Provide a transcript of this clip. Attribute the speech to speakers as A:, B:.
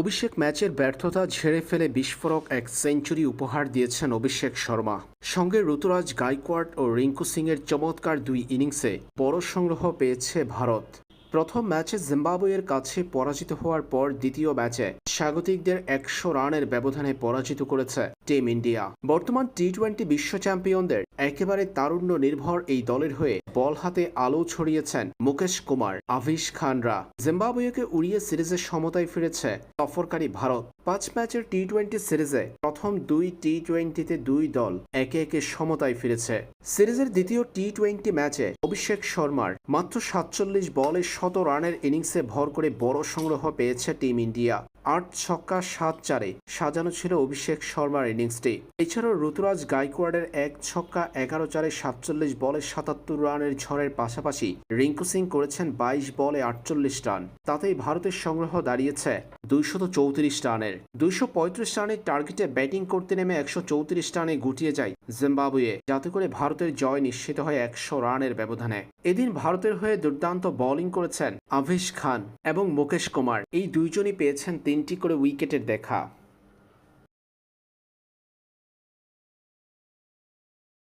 A: অভিষেক ম্যাচের ব্যর্থতা ঝেড়ে ফেলে বিস্ফোরক এক সেঞ্চুরি উপহার দিয়েছেন অভিষেক শর্মা। সঙ্গে ঋতুরাজ গাইকোয়াড ও রিঙ্কু সিংয়ের চমৎকার দুই ইনিংসে বড় সংগ্রহ পেয়েছে ভারত। প্রথম ম্যাচে জিম্বাবুয়ের কাছে পরাজিত হওয়ার পর দ্বিতীয় ম্যাচে স্বাগতিকদের একশো রানের ব্যবধানে পরাজিত করেছে টিম ইন্ডিয়া। বর্তমান টি টোয়েন্টি বিশ্ব চ্যাম্পিয়নদের একেবারে তারুণ্য নির্ভর এই দলের হয়ে বল হাতে আলো ছড়িয়েছেন মুকেশ কুমার, আভিশ খানরা। জিম্বাবুয়েকে উড়িয়ে সিরিজের সমতায় ফিরেছে সফরকারী ভারত। পাঁচ ম্যাচের টি টোয়েন্টি সিরিজে প্রথম দুই টি টোয়েন্টিতে দুই দল একে একে সমতায় ফিরেছে। সিরিজের দ্বিতীয় টি টোয়েন্টি ম্যাচে অভিষেক শর্মার মাত্র সাতচল্লিশ বলে শত রানের ইনিংসে ভর করে বড় সংগ্রহ পেয়েছে টিম ইন্ডিয়া। আট ছক্কা সাত চারে সাজানো ছিল অভিষেক শর্মার ইনিংসটি। এছাড়াও ঋতুরাজ গাইকোয়াডের এক ছক্কা এগারো চারে সাতচল্লিশ বলে সাতাত্তর রানের ঝড়ের পাশাপাশি রিঙ্কু সিং করেছেন বাইশ বলে আটচল্লিশ রান। তাতেই ভারতের সংগ্রহ দাঁড়িয়েছে। দুইশত চৌত্রিশ রানের। দুইশো পঁয়ত্রিশ রানের টার্গেটে ব্যাটিং করতে নেমে একশো চৌত্রিশ রানে গুটিয়ে যায় জিম্বাবুয়ে, যাতে করে ভারতের জয় নিশ্চিত হয় একশো রানের ব্যবধানে। এদিন ভারতের হয়ে দুর্দান্ত বোলিং করেছেন আভিশ খান এবং মুকেশ কুমার। এই দুইজনই পেয়েছেন তিনটি করে উইকেটের দেখা।